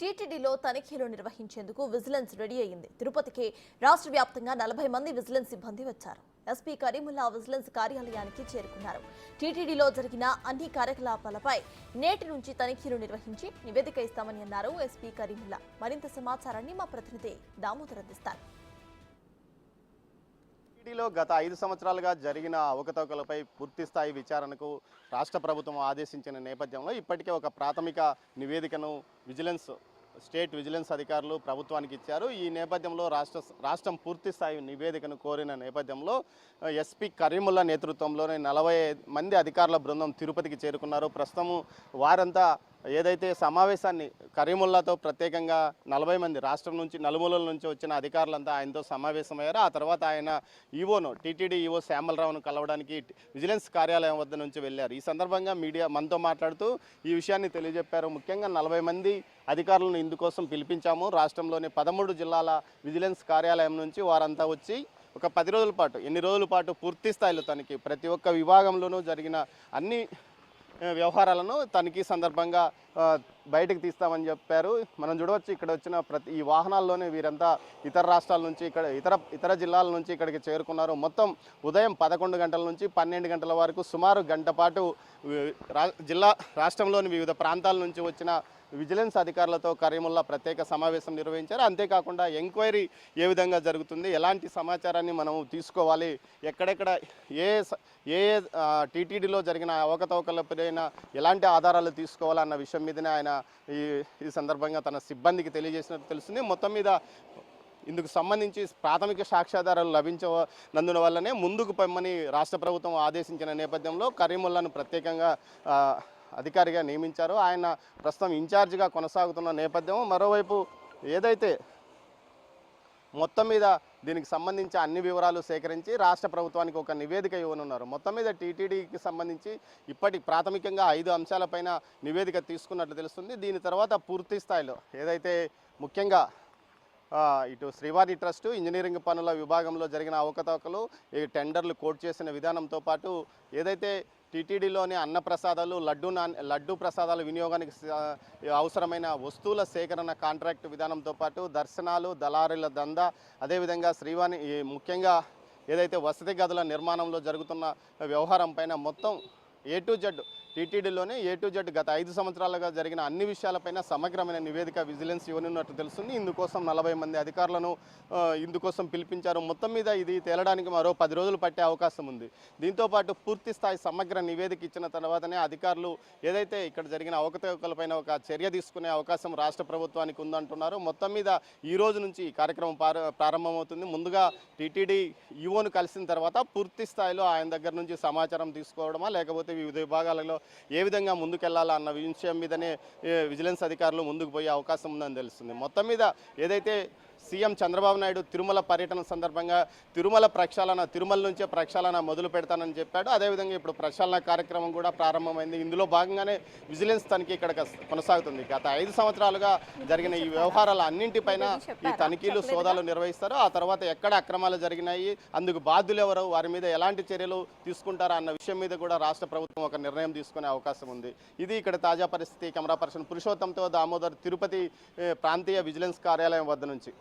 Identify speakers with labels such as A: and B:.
A: టీటీడీలో తనిఖీలు నిర్వహించేందుకు విజిలెన్స్ రెడీ అయింది తిరుపతికి రాష్ట్ర వ్యాప్తంగా నలభై మంది విజిలెన్స్ సిబ్బంది వచ్చారు. ఎస్పీ కరీముల్లా విజిలెన్స్ కార్యాలయానికి చేరుకున్నారు. టీటీడీలో జరిగిన అన్ని కార్యకలాపాలపై నేటి నుంచి తనిఖీలు నిర్వహించి నివేదిక ఇస్తామని అన్నారు ఎస్పీ కరీముల్లా. మరింత సమాచారాన్ని మా ప్రతినిధి దామోదర్ అందిస్తారు.
B: టీటీడీలో గత ఐదు సంవత్సరాలుగా జరిగిన అవకతవకలపై పూర్తి స్థాయి విచారణకు రాష్ట్ర ప్రభుత్వం ఆదేశించిన నేపథ్యంలో ఇప్పటికే ఒక ప్రాథమిక నివేదికను విజిలెన్స్ స్టేట్ విజిలెన్స్ అధికారులు ప్రభుత్వానికి ఇచ్చారు. ఈ నేపథ్యంలో రాష్ట్ర రాష్ట్రం పూర్తి స్థాయి నివేదికను కోరిన నేపథ్యంలో ఎస్పీ కరీముల్లా నేతృత్వంలోని నలభై మంది అధికారుల బృందం తిరుపతికి చేరుకున్నారు. ప్రస్తుతం వారంతా ఏదైతే సమావేశాన్ని కరీముల్లాతో ప్రత్యేకంగా నలభై మంది రాష్ట్రం నుంచి నలుమూలల నుంచి వచ్చిన అధికారులంతా ఆయనతో సమావేశమయ్యారు. ఆ తర్వాత ఆయన ఈవోను టీటీడీ ఈవో శ్యామలరావును కలవడానికి విజిలెన్స్ కార్యాలయం వద్ద నుంచి వెళ్ళారు. ఈ సందర్భంగా మీడియా మనతో మాట్లాడుతూ ఈ విషయాన్ని తెలియజెప్పారు. ముఖ్యంగా నలభై మంది అధికారులను ఇందుకోసం పిలిపించాము. రాష్ట్రంలోని పదమూడు జిల్లాల విజిలెన్స్ కార్యాలయం నుంచి వారంతా వచ్చి ఒక పది రోజుల పాటు ఎన్ని రోజుల పాటు పూర్తి స్థాయిలో తనకి ప్రతి ఒక్క విభాగంలోనూ జరిగిన అన్ని వ్యవహారాలను తనిఖీ సందర్భంగా బయటకు తీస్తామని చెప్పారు. మనం చూడవచ్చు ఇక్కడ వచ్చిన ప్రతి ఈ వాహనాల్లోనే వీరంతా ఇతర రాష్ట్రాల నుంచి ఇక్కడ ఇతర ఇతర జిల్లాల నుంచి ఇక్కడికి చేరుకున్నారు. మొత్తం ఉదయం పదకొండు గంటల నుంచి పన్నెండు గంటల వరకు సుమారు గంట పాటు రా- జిల్లా రాష్ట్రంలోని వివిధ ప్రాంతాల నుంచి వచ్చిన విజిలెన్స్ అధికారులతో కరీముల్లా ప్రత్యేక సమావేశం నిర్వహించారు. అంతేకాకుండా ఎంక్వైరీ ఏ విధంగా జరుగుతుంది ఎలాంటి సమాచారాన్ని మనం తీసుకోవాలి ఎక్కడెక్కడ ఏ స- ఏ టీటీడీలో జరిగిన అవకతవకలపైన ఎలాంటి ఆధారాలు తీసుకోవాలన్న విషయం మీదనే ఆయన ఈ ఈ సందర్భంగా తన సిబ్బందికి తెలియజేసినట్టు తెలుస్తుంది. మొత్తం మీద ఇందుకు సంబంధించి ప్రాథమిక సాక్ష్యాధారాలు లభించనందున వల్లనే ముందుకు పొమ్మని రాష్ట్ర ప్రభుత్వం ఆదేశించిన నేపథ్యంలో కరీముల్లాను ప్రత్యేకంగా అధికారిగా నియమించారు. ఆయన ప్రస్తుతం ఇన్ఛార్జిగా కొనసాగుతున్న నేపథ్యం మరోవైపు ఏదైతే మొత్తం మీద దీనికి సంబంధించి అన్ని వివరాలు సేకరించి రాష్ట్ర ప్రభుత్వానికి ఒక నివేదిక ఇవ్వనున్నారు. మొత్తం మీద టీటీడీకి సంబంధించి ఇప్పటి ప్రాథమికంగా ఐదు అంశాలపైన నివేదిక తీసుకున్నట్లు తెలుస్తుంది. దీని తర్వాత పూర్తి స్థాయిలో ఏదైతే ముఖ్యంగా ఇటు శ్రీవారి ట్రస్ట్ ఇంజనీరింగ్ పనుల విభాగంలో జరిగిన అవకతవకలు ఈ టెండర్లు కోట్ చేసిన విధానంతో పాటు ఏదైతే టీటీడీలోని అన్న ప్రసాదాలు లడ్డు నాన్ లడ్డు ప్రసాదాల వినియోగానికి అవసరమైన వస్తువుల సేకరణ కాంట్రాక్ట్ విధానంతో పాటు దర్శనాలు దళారీల దందా అదేవిధంగా శ్రీవాణి ఈ ముఖ్యంగా ఏదైతే వసతి గదుల నిర్మాణంలో జరుగుతున్న వ్యవహారం పైన మొత్తం ఏ టు జెడ్ టీటీడీలోనే ఏ టు జెడ్ గత ఐదు సంవత్సరాలుగా జరిగిన అన్ని విషయాలపైన సమగ్రమైన నివేదిక విజిలెన్స్ ఇవ్వనున్నట్టు తెలుస్తుంది. ఇందుకోసం నలభై మంది అధికారులను ఇందుకోసం పిలిపించారు. మొత్తం మీద ఇది తేలడానికి మరో పది రోజులు పట్టే అవకాశం ఉంది. దీంతోపాటు పూర్తి స్థాయి సమగ్ర నివేదిక ఇచ్చిన తర్వాతనే అధికారులు ఏదైతే ఇక్కడ జరిగిన అవకతవకలపైన ఒక చర్య తీసుకునే అవకాశం రాష్ట్ర ప్రభుత్వానికి ఉందంటున్నారు. మొత్తం మీద ఈ రోజు నుంచి ఈ కార్యక్రమం ప్రారంభమవుతుంది. ముందుగా టీటీడీ ఈవోను కలిసిన తర్వాత పూర్తి స్థాయిలో ఆయన దగ్గర నుంచి సమాచారం తీసుకోవడమా లేకపోతే వివిధ విభాగాలలో ఏ విధంగా ముందుకెళ్ళాలా అన్న విషయం మీదనే విజిలెన్స్ అధికారులు ముందుకు పోయే అవకాశం ఉందని తెలుస్తుంది. మొత్తం మీద ఏదైతే సీఎం చంద్రబాబు నాయుడు తిరుమల పర్యటన సందర్భంగా తిరుమల ప్రక్షాళన తిరుమల నుంచే ప్రక్షాళన మొదలు పెడతానని చెప్పాడు. అదేవిధంగా ఇప్పుడు ప్రక్షాళన కార్యక్రమం కూడా ప్రారంభమైంది. ఇందులో భాగంగానే విజిలెన్స్ తనిఖీ ఇక్కడ కొనసాగుతుంది. గత ఐదు సంవత్సరాలుగా జరిగిన ఈ వ్యవహారాల అన్నింటిపైన ఈ తనిఖీలు సోదాలు నిర్వహిస్తారు. ఆ తర్వాత ఎక్కడ అక్రమాలు జరిగినాయి అందుకు బాధ్యులు ఎవరు వారి మీద ఎలాంటి చర్యలు తీసుకుంటారా అన్న విషయం మీద కూడా రాష్ట్ర ప్రభుత్వం ఒక నిర్ణయం తీసుకునే అవకాశం ఉంది. ఇది ఇక్కడ తాజా పరిస్థితి. కెమెరా పర్సన్ పురుషోత్తంతో దామోదర్ తిరుపతి ప్రాంతీయ విజిలెన్స్ కార్యాలయం వద్ద నుంచి.